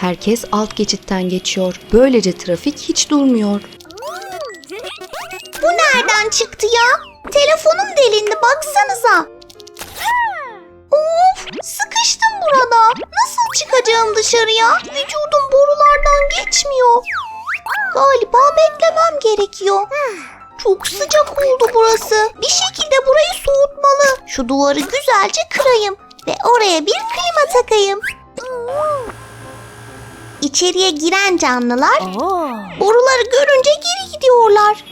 Herkes alt geçitten geçiyor. Böylece trafik hiç durmuyor. Bu nereden çıktı ya? Telefonum delindi baksanıza. Of sıkıştım burada. Nasıl çıkacağım dışarıya? Vücudum borulardan geçmiyor. Galiba beklemem gerekiyor. Çok sıcak oldu burası. Bir şekilde burayı soğutmalı. Şu duvarı güzelce kırayım ve oraya bir klima takayım. İçeriye giren canlılar boruları görünce geri gidiyorlar.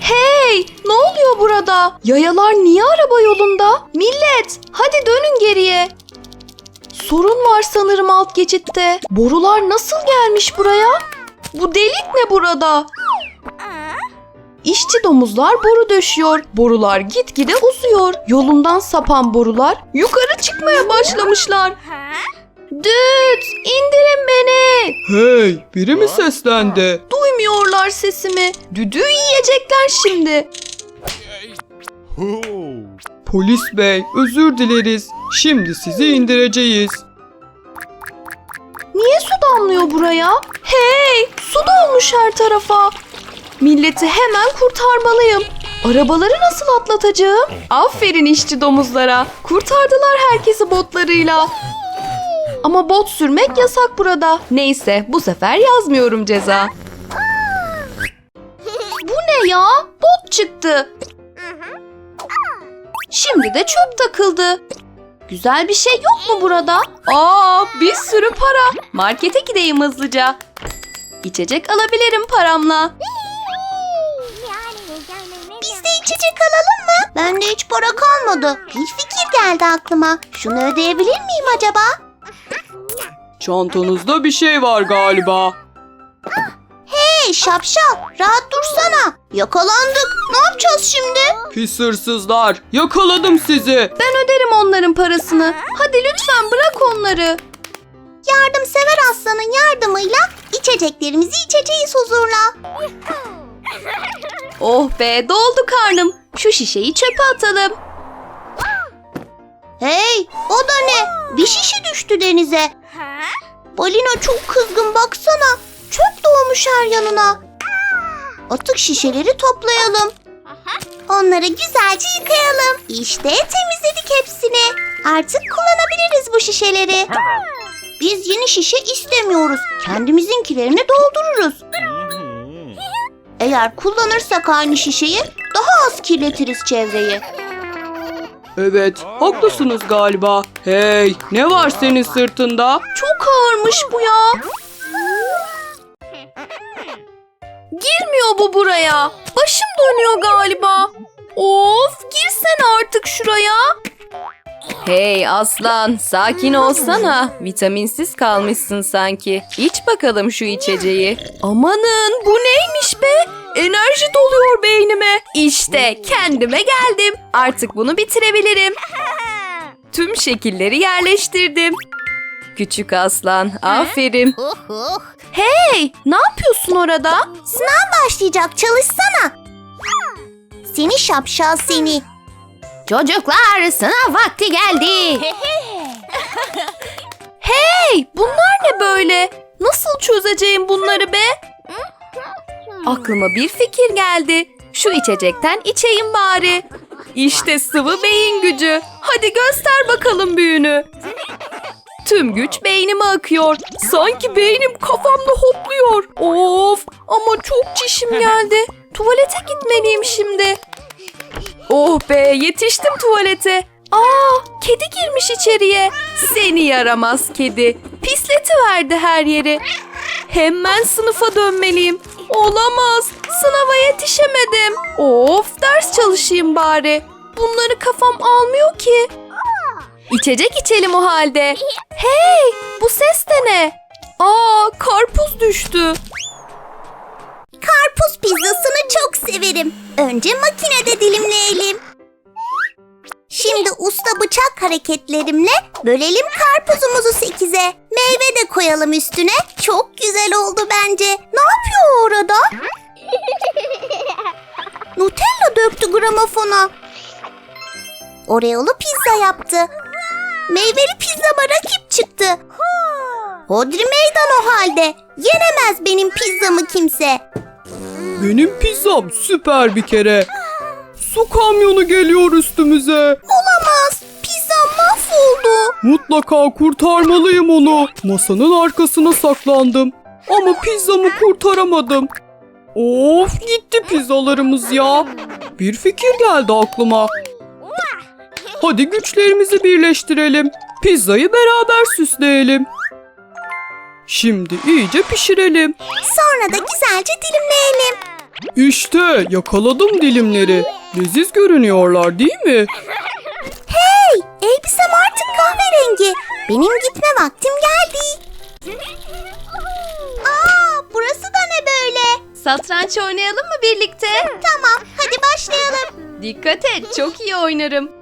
Hey! Ne oluyor burada? Yayalar niye araba yolunda? Millet! Hadi dönün geriye. Sorun var sanırım alt geçitte. Borular nasıl gelmiş buraya? Bu delik ne burada? İşçi domuzlar boru döşüyor. Borular gitgide uzuyor. Yolundan sapan borular yukarı çıkmaya başlamışlar. Düt! indirin beni! Hey, biri mi seslendi? Duymuyorlar sesimi. Düdüğü yiyecekler şimdi. Polis bey, özür dileriz. Şimdi sizi indireceğiz. Niye su damlıyor buraya? Hey! Su dolmuş her tarafa. Milleti hemen kurtarmalıyım. Arabaları nasıl atlatacağım? Aferin işçi domuzlara. Kurtardılar herkesi botlarıyla. Ama bot sürmek yasak burada. Neyse bu sefer yazmıyorum ceza. Bu ne ya? Bot çıktı. Şimdi de çöp takıldı. Güzel bir şey yok mu burada? Aa, bir sürü para. Markete gideyim hızlıca. İçecek alabilirim paramla. Biz de içecek alalım mı? Bende hiç para kalmadı. Bir fikir geldi aklıma. Şunu ödeyebilir miyim acaba? Çantanızda bir şey var galiba. Hey şapşal rahat dursana. Yakalandık. Ne yapacağız şimdi? Pis hırsızlar, yakaladım sizi. Ben öderim onların parasını. Hadi lütfen bırak onları. Yardımsever aslanın yardımıyla içeceklerimizi içeceğiz huzurla. Oh be doldu karnım. Şu şişeyi çöpe atalım. Hey o da ne? Bir şişe düştü denize. Balina çok kızgın baksana. Çöp dolmuş her yanına. Atık şişeleri toplayalım. Onları güzelce yıkayalım. İşte temizledik hepsini. Artık kullanabiliriz bu şişeleri. Biz yeni şişe istemiyoruz. Kendimizinkilerini doldururuz. Eğer kullanırsak aynı şişeyi daha az kirletiriz çevreyi. Evet, haklısınız galiba. Hey, ne var senin sırtında? Çok ağırmış bu ya. Girmiyor bu buraya. Başım dönüyor galiba. Of girsene artık şuraya. Hey aslan sakin olsana. Vitaminsiz kalmışsın sanki. İç bakalım şu içeceği. Amanın bu neymiş be? Enerji doluyor beynime. İşte kendime geldim. Artık bunu bitirebilirim. Tüm şekilleri yerleştirdim. Küçük aslan aferin. Hey ne yapıyorsun orada? Sınav başlayacak çalışsana. Seni şapşal seni. Çocuklar sınav vakti geldi. hey bunlar ne böyle? Nasıl çözeceğim bunları be? Aklıma bir fikir geldi. Şu içecekten içeyim bari. İşte sıvı beyin gücü. Hadi göster bakalım büyünü. Tüm güç beynime akıyor. Sanki beynim kafamda hopluyor. Of ama çok çişim geldi. Tuvalete gitmeliyim şimdi. Oh be yetiştim tuvalete. Aa kedi girmiş içeriye. Seni yaramaz kedi. Pisleti verdi her yeri. Hemen sınıfa dönmeliyim. Olamaz. Sınava yetişemedim. Of ders çalışayım bari. Bunları kafam almıyor ki. İçecek içelim o halde. Hey bu ses de ne? Aa karpuz düştü. Karpuz pizzasını çok severim. Önce makinede dilimleyelim. Hareketlerimle bölelim karpuzumuzu sekize. Meyve de koyalım üstüne. Çok güzel oldu bence. Ne yapıyor orada? Nutella döktü gramofona. Oreo'lu pizza yaptı. Meyveli pizzama rakip çıktı. Hodri meydan o halde. Yenemez benim pizzamı kimse. Benim pizzam süper bir kere. Su kamyonu geliyor üstümüze. Olamaz. Mahvoldu. Mutlaka kurtarmalıyım onu. Masanın arkasına saklandım. Ama pizzamı kurtaramadım. Of gitti pizzalarımız ya. Bir fikir geldi aklıma. Hadi güçlerimizi birleştirelim. Pizzayı beraber süsleyelim. Şimdi iyice pişirelim. Sonra da güzelce dilimleyelim. İşte yakaladım dilimleri. Leziz görünüyorlar değil mi? Elbisem artık kahverengi. Benim gitme vaktim geldi. Aa, burası da ne böyle? Satranç oynayalım mı birlikte? Tamam, hadi başlayalım. Dikkat et, çok iyi oynarım.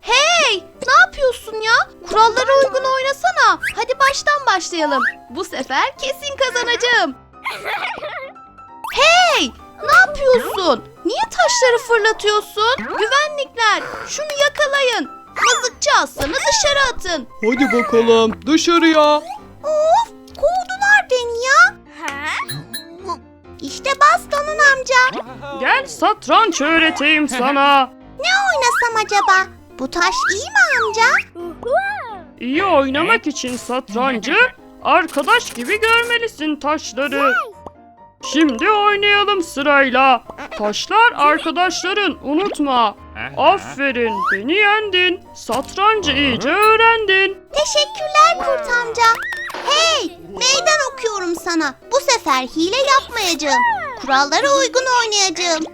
Hey, ne yapıyorsun ya? Kurallara uygun oynasana. Hadi baştan başlayalım. Bu sefer kesin kazanacağım. Hey, ne yapıyorsun? Niye taşları fırlatıyorsun? Güvenlikler, şunu yakalayın. Mızıkçı aslanı dışarı atın. Hadi bakalım dışarıya. Of, kovdular beni ya. İşte bastonun amca. Gel satranç öğreteyim sana. Ne oynasam acaba? Bu taş iyi mi amca? İyi oynamak için satrancı arkadaş gibi görmelisin taşları. Şimdi oynayalım sırayla. Taşlar arkadaşların unutma. Aferin beni yendin. Satrancı iyice öğrendin. Teşekkürler kurt amca. Hey, meydan okuyorum sana. Bu sefer hile yapmayacağım. Kurallara uygun oynayacağım.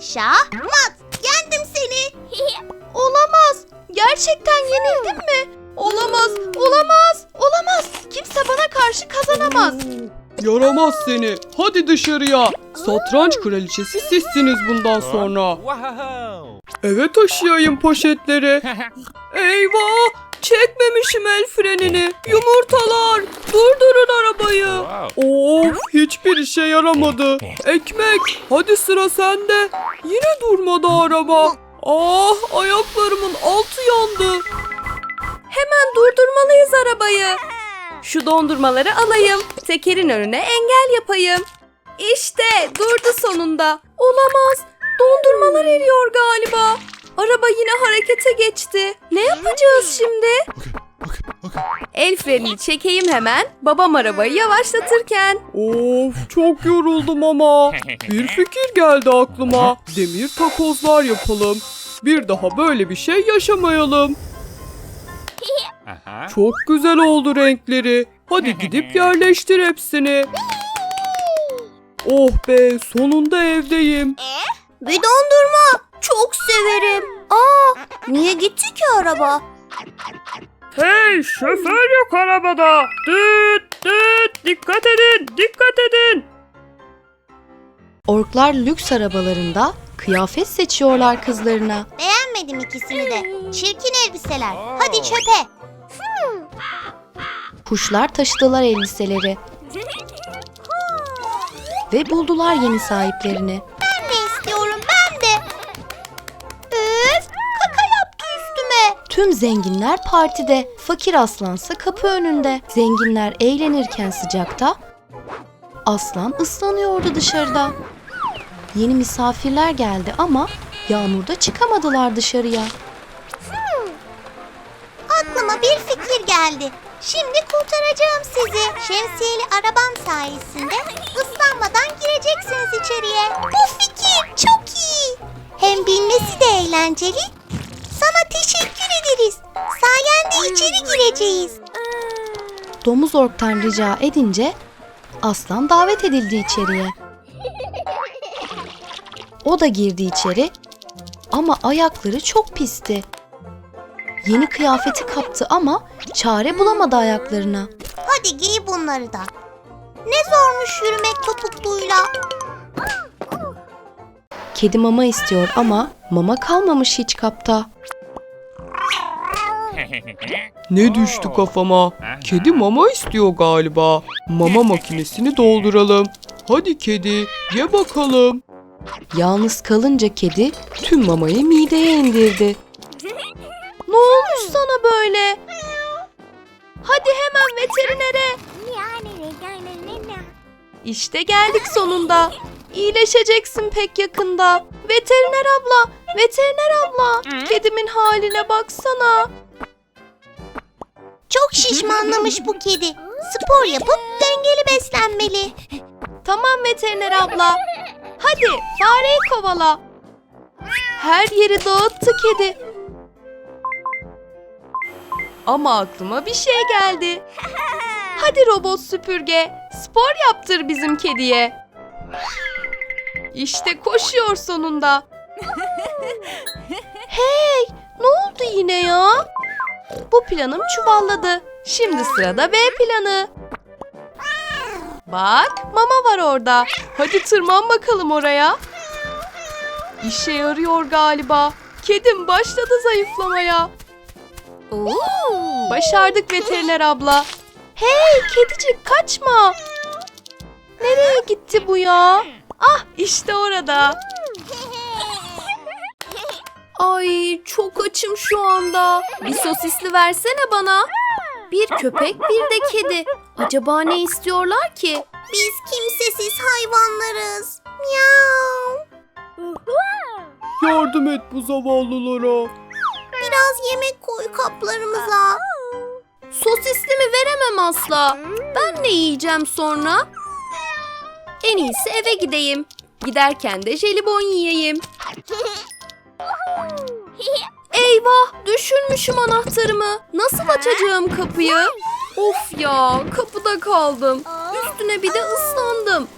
Şah, mat. Yendim seni. Olamaz. Gerçekten yenildim mi? Olamaz, olamaz, olamaz. Kimse bana karşı kazanamaz. Yaramaz seni. Hadi dışarıya. Satranç kraliçesi sizsiniz bundan sonra. Wow! Eve taşıyayım poşetleri. Eyvah! Çekmemişim el frenini. Yumurtalar! Durdurun arabayı. Of hiçbir işe yaramadı. Ekmek hadi sıra sende. Yine durmadı araba. Ah ayaklarımın altı yandı. Hemen durdurmalıyız arabayı. Şu dondurmaları alayım. Tekerin önüne engel yapayım. İşte durdu sonunda. Olamaz. Dondurmalar eriyor galiba. Araba yine harekete geçti. Ne yapacağız şimdi? El frenini çekeyim hemen. Babam arabayı yavaşlatırken. Of çok yoruldum ama. Bir fikir geldi aklıma. Demir takozlar yapalım. Bir daha böyle bir şey yaşamayalım. Uh-huh. Çok güzel oldu renkleri. Hadi gidip yerleştir hepsini. Oh be sonunda evdeyim. Bir dondurma. Çok severim. Aa, niye gitti ki araba? Hey şoför yok arabada. Düt düt dikkat edin dikkat edin. Orklar lüks arabalarında kıyafet seçiyorlar kızlarına. Beğenmedim ikisini de. Çirkin elbiseler. Hadi çöpe. Kuşlar taşıdılar elbiseleri. Ve buldular yeni sahiplerini. Ben de istiyorum, ben de. Öf, kaka yaptı üstüme. Tüm zenginler partide, fakir aslansa kapı önünde. Zenginler eğlenirken sıcakta, aslan ıslanıyordu dışarıda. Yeni misafirler geldi ama yağmurda çıkamadılar dışarıya. Aklıma bir fikir geldi. Şimdi kurtaracağım sizi. Şemsiyeli arabam sayesinde ıslanmadan gireceksiniz içeriye. Bu fikir çok iyi. Hem bilmesi de eğlenceli. Sana teşekkür ederiz. Sayende içeri gireceğiz. Domuz orktan rica edince aslan davet edildi içeriye. O da girdi içeri ama ayakları çok pisti. Yeni kıyafeti kaptı ama çare bulamadı ayaklarına. Hadi giy bunları da. Ne zormuş yürümek topukluyla. Kedi mama istiyor ama mama kalmamış hiç kapta. Ne düştü kafama? Kedi mama istiyor galiba. Mama makinesini dolduralım. Hadi kedi ye bakalım. Yalnız kalınca kedi tüm mamayı mideye indirdi. Ne olmuş sana böyle? Hadi hemen veterinere. İşte geldik sonunda. İyileşeceksin pek yakında. Veteriner abla, veteriner abla. Kedimin haline baksana. Çok şişmanlamış bu kedi. Spor yapıp dengeli beslenmeli. Tamam veteriner abla. Hadi fareyi kovala. Her yeri dağıttı kedi. Ama aklıma bir şey geldi. Hadi robot süpürge, spor yaptır bizim kediye. İşte koşuyor sonunda. Hey, ne oldu yine ya? Bu planım çuvalladı. Şimdi sırada B planı. Bak, mama var orada. Hadi tırman bakalım oraya. İşe yarıyor galiba. Kedim başladı zayıflamaya. Başardık veteriner abla. Hey kedicik kaçma. Nereye gitti bu ya? Ah işte orada. Ay çok açım şu anda. Bir sosisli versene bana. Bir köpek bir de kedi. Acaba ne istiyorlar ki? Biz kimsesiz hayvanlarız. Miau. Yardım et bu zavallılara. Biraz yemek koy kaplarımıza. Sosisli mi veremem asla. Ben ne yiyeceğim sonra? En iyisi eve gideyim. Giderken de jelibon yiyeyim. Eyvah düşürmüşüm anahtarımı. Nasıl açacağım kapıyı? Of ya kapıda kaldım. Üstüne bir de ıslandım.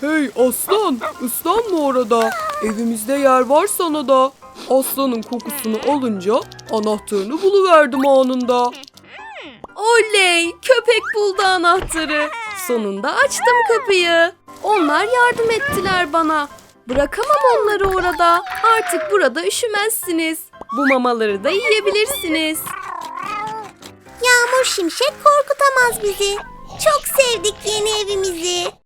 Hey aslan ıslanma orada. Evimizde yer var sana da. Aslanın kokusunu alınca anahtarını buluverdim anında. Oley! Köpek buldu anahtarı. Sonunda açtım kapıyı. Onlar yardım ettiler bana. Bırakamam onları orada. Artık burada üşümezsiniz. Bu mamaları da yiyebilirsiniz. Yağmur şimşek korkutamaz bizi. Çok sevdik yeni evimizi.